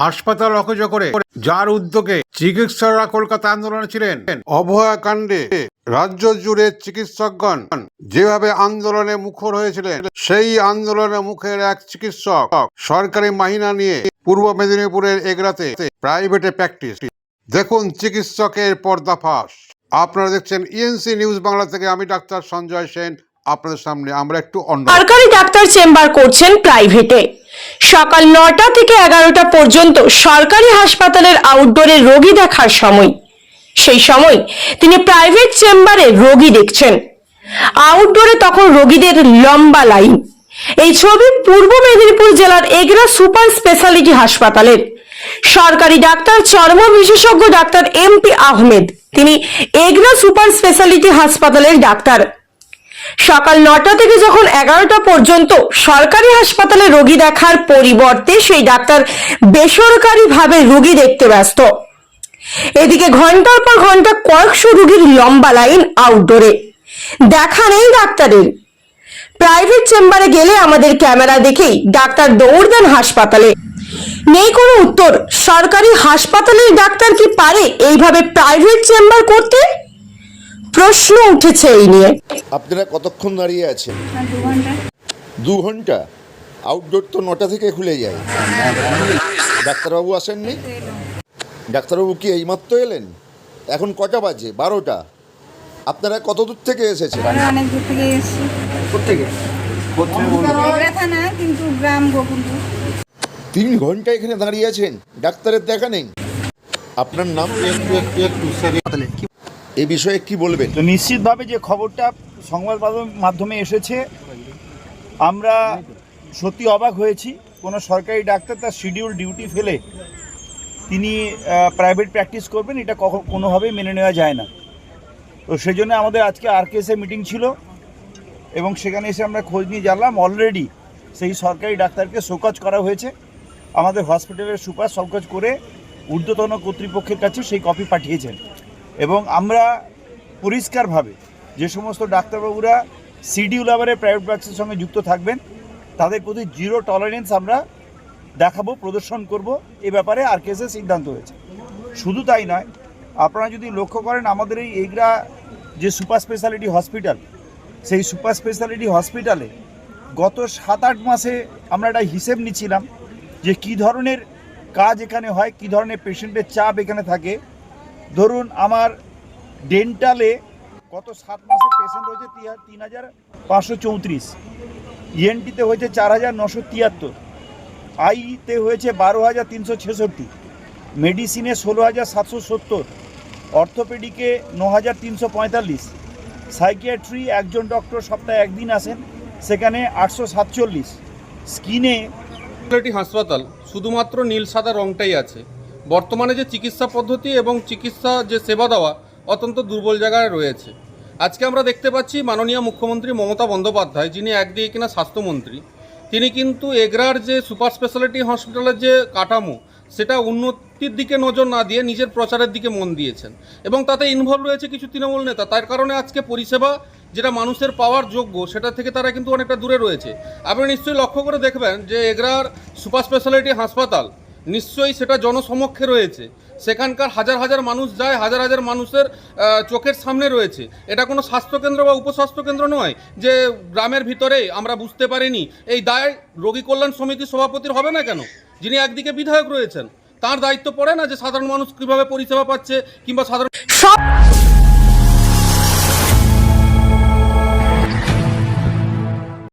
হাসপাতাল অকেজ করে, যার উদ্যোগে চিকিৎসকরা কলকাতা আন্দোলনে ছিলেন। অভয়া কাণ্ডে রাজ্য জুড়ে চিকিৎসকগণ যেভাবে আন্দোলনে মুখর হয়েছিলেন, সেই আন্দোলনে মুখের এক চিকিৎসক সরকারি মাহিনা নিয়ে পূর্ব মেদিনীপুরের এগরাতে প্রাইভেটে প্র্যাকটিস দেখুন চিকিৎসকের পর্দাফাস আপনারা দেখছেন ইএনসি নিউজ বাংলা থেকে আমি ডাক্তার সঞ্জয় সেন। আপনাদের সামনে, আমরা একটু অন্য সরকারি ডাক্তার চেম্বার করছেন প্রাইভেটে। সকাল নটা থেকে এগারোটা পর্যন্ত সরকারি হাসপাতালের আউটডোরে রোগী দেখার সময়। সেই সময় তিনি প্রাইভেট চেম্বারে রোগী দেখছেন। আউটডোরে তখন রোগীদের লম্বা লাইন এই ছবি পূর্ব মেদিনীপুর জেলার এগরা সুপার স্পেশালিটি হাসপাতালের। সরকারি ডাক্তার, চর্ম বিশেষজ্ঞ ডাক্তার এম পি আহমেদ। তিনি এগরা সুপার স্পেশালিটি হাসপাতালের ডাক্তার। সকাল নটা থেকে যখন এগারোটা পর্যন্ত সরকারি হাসপাতালে রোগী দেখার পরিবর্তে সেই ডাক্তার বেসরকারি ভাবে রোগী দেখতে ব্যস্ত। এদিকে ঘণ্টার পর ঘণ্টা কয়েকশো রোগীর লম্বা লাইন আউটডোরে দেখা নেই ডাক্তারের। প্রাইভেট চেম্বারে গেলে আমাদের ক্যামেরা দেখেই ডাক্তার দৌড় দেন হাসপাতালে। নেই কোনো উত্তর। সরকারি হাসপাতালের ডাক্তার কি পারে এইভাবে প্রাইভেট চেম্বার করতে? প্রশ্ন উঠেছে এই নিয়ে। আপনারা কতক্ষণ দাঁড়িয়ে আছেন? দু ঘণ্টা। আউটডোর তো নটা থেকে খুলে যায়। ডাক্তারবাবু আসেননি? ডাক্তারবাবু কি এইমাত্র এলেন? এখন কটা বাজে? বারোটা। আপনারা কত দূর থেকে এসেছেন? অনেক দূর থেকে এসেছি। এগরা থানা কিন্তু গ্রাম গোকুলপুর। তিন ঘণ্টা এখানে দাঁড়িয়ে আছেন? ডাক্তারের দেখা নেই। আপনার নাম? এ বিষয়ে কি বলবেন? তো নিশ্চিতভাবে যে খবরটা সংবাদ মাধ্যম- এসেছে, আমরা সত্যি অবাক হয়েছি। কোনো সরকারি ডাক্তার তার শিডিউল ডিউটি ফেলে তিনি প্রাইভেট প্র্যাকটিস করবেন, এটা কখন কোনোভাবেই মেনে নেওয়া যায় না। তো সেই জন্য আমাদের আজকে আর আরকেএসে মিটিং ছিল এবং সেখানে এসে আমরা খোঁজ নিয়ে জানলাম অলরেডি সেই সরকারি ডাক্তারকে শোকজ করা হয়েছে। আমাদের হসপিটালের সুপার শোকজ করে ঊর্ধ্বতন কর্তৃপক্ষের কাছে সেই কপি পাঠিয়েছেন। এবং আমরা পরিষ্কারভাবে যে সমস্ত ডাক্তারবাবুরা সিডিউল আবারে প্রাইভেট প্র্যাকটিসের সঙ্গে যুক্ত থাকবেন, তাদের প্রতি জিরো টলারেন্স আমরা দেখাবো, প্রদর্শন করব। এ ব্যাপারে আর কেসে সিদ্ধান্ত হয়েছে। শুধু তাই নয়, আপনারা যদি লক্ষ্য করেন, আমাদের এই এগরা যে সুপার স্পেশালিটি হসপিটাল, সেই সুপার স্পেশালিটি হসপিটালে গত সাত আট মাসে আমরা একটা হিসেব নিচ্ছিলাম যে কি ধরনের কাজ এখানে হয়, কি ধরনের পেশেন্টের চাপ এখানে থাকে। ধরুন আমার ডেন্টালে গত সাত মাসে পেশেন্ট হয়েছে তিন হাজার পাঁচশো চৌত্রিশ। ইএনটিতে হয়েছে চার হাজার নশো তিয়াত্তর। আইতে হয়েছে বারো হাজার তিনশো ছেষট্টি। মেডিসিনে ষোলো হাজার সাতশো সত্তর। অর্থোপেডিকে ন হাজার তিনশো পঁয়তাল্লিশ। সাইকিয়াট্রি একজন ডক্টর সপ্তাহে একদিন আসেন, সেখানে আটশো সাতচল্লিশ। স্কিনে হাসপাতাল শুধুমাত্র নীল সাদা রংটাই আছে। বর্তমানে যে চিকিৎসা পদ্ধতি এবং চিকিৎসা যে সেবা দেওয়া অত্যন্ত দুর্বল জায়গায় রয়েছে। আজকে আমরা দেখতে পাচ্ছি মাননীয় মুখ্যমন্ত্রী মমতা বন্দ্যোপাধ্যায়, যিনি একদিকে কিনা স্বাস্থ্যমন্ত্রী, তিনি কিন্তু এগরার যে সুপার স্পেশালিটি হসপিটালের যে কাঠামো, সেটা উন্নতির দিকে নজর না দিয়ে নিজের প্রচারের দিকে মন দিয়েছেন এবং তাতে ইনভলভ রয়েছে কিছু তৃণমূল নেতা। তার কারণে আজকে পরিষেবা যেটা মানুষের পাওয়ার যোগ্য, সেটা থেকে তারা কিন্তু অনেকটা দূরে রয়েছে। আপনি নিশ্চয়ই লক্ষ্য করে দেখবেন যে এগরার সুপার স্পেশালিটি হাসপাতাল নিশ্চয়ই সেটা জনসমক্ষে রয়েছে। সেখানকার হাজার হাজার মানুষ যায়, হাজার হাজার মানুষের চোখের সামনে রয়েছে। এটা কোনো স্বাস্থ্যকেন্দ্র বা উপস্বাস্থ্য কেন্দ্র নয় যে গ্রামের ভিতরে আমরা বুঝতে পারিনি। এই দায় রোগী কল্যাণ সমিতির সভাপতির হবে না কেন? যিনি একদিকে বিধায়ক রয়েছেন, তার দায়িত্ব পড়ে না যে সাধারণ মানুষ কীভাবে পরিষেবা পাচ্ছে কিংবা সাধারণ